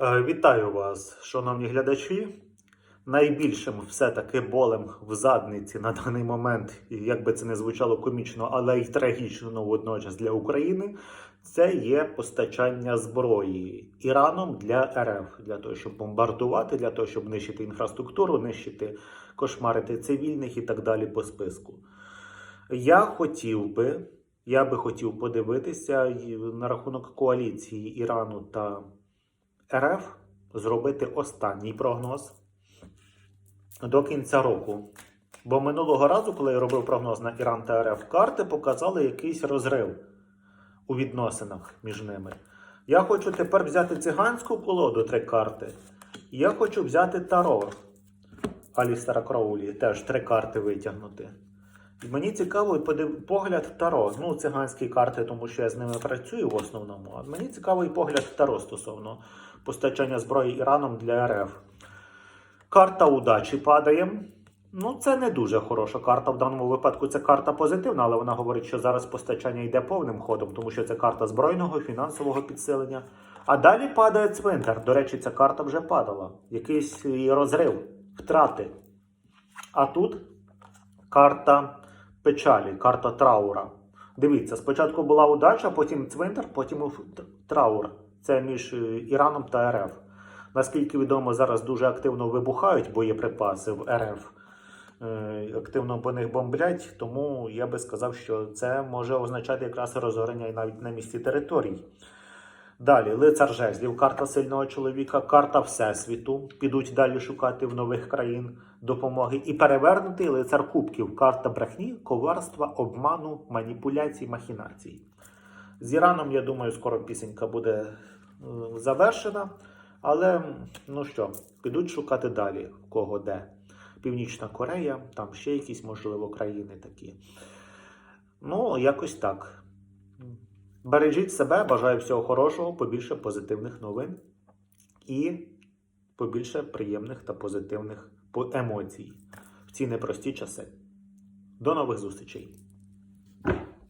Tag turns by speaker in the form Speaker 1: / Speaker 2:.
Speaker 1: Е, Вітаю вас, шановні глядачі. Найбільшим все-таки болем в задниці на даний момент, і як би це не звучало комічно, але й трагічно водночас для України, це є постачання зброї Іраном для РФ, для того, щоб бомбардувати, для того, щоб нищити інфраструктуру, нищити, кошмарити цивільних і так далі по списку. Я хотів би, я би хотів подивитися на рахунок коаліції Ірану та РФ зробити останній прогноз до кінця року. Бо минулого разу, коли я робив прогноз на Іран та РФ, карти показали якийсь розрив у відносинах між ними. Я хочу тепер взяти циганську колоду три карти. Я хочу взяти Таро Алістера Кроулі, теж три карти витягнути. І мені цікаво подив... погляд Таро. Ну, циганські карти, тому що я з ними працюю в основному. А мені цікавий погляд Таро стосовно постачання зброї Іраном для РФ. Карта удачі падає. Ну, це не дуже хороша карта. В даному випадку це карта позитивна, але вона говорить, що зараз постачання йде повним ходом, тому що це карта збройного, фінансового підсилення. А далі падає цвинтар. До речі, ця карта вже падала. Якийсь розрив, втрати. А тут карта печалі, карта траура. Дивіться, спочатку була удача, потім цвинтар, потім траур. Це між е, Іраном та РФ. Наскільки відомо, зараз дуже активно вибухають боєприпаси в РФ. Е, Активно по них бомблять, тому я би сказав, що це може означати якраз розорення і навіть на місці територій. Далі, лицар жезлів, карта сильного чоловіка, карта Всесвіту. Підуть далі шукати в нових країн допомоги. І перевернутий лицар кубків, карта брехні, коварства, обману, маніпуляцій, махінацій. З Іраном, я думаю, скоро пісенька буде е, завершена. Але ну що, підуть шукати далі, кого де. Північна Корея, там ще якісь, можливо, країни такі. Ну, якось так. Бережіть себе, бажаю всього хорошого, побільше позитивних новин і побільше приємних та позитивних емоцій в ці непрості часи. До нових зустрічей!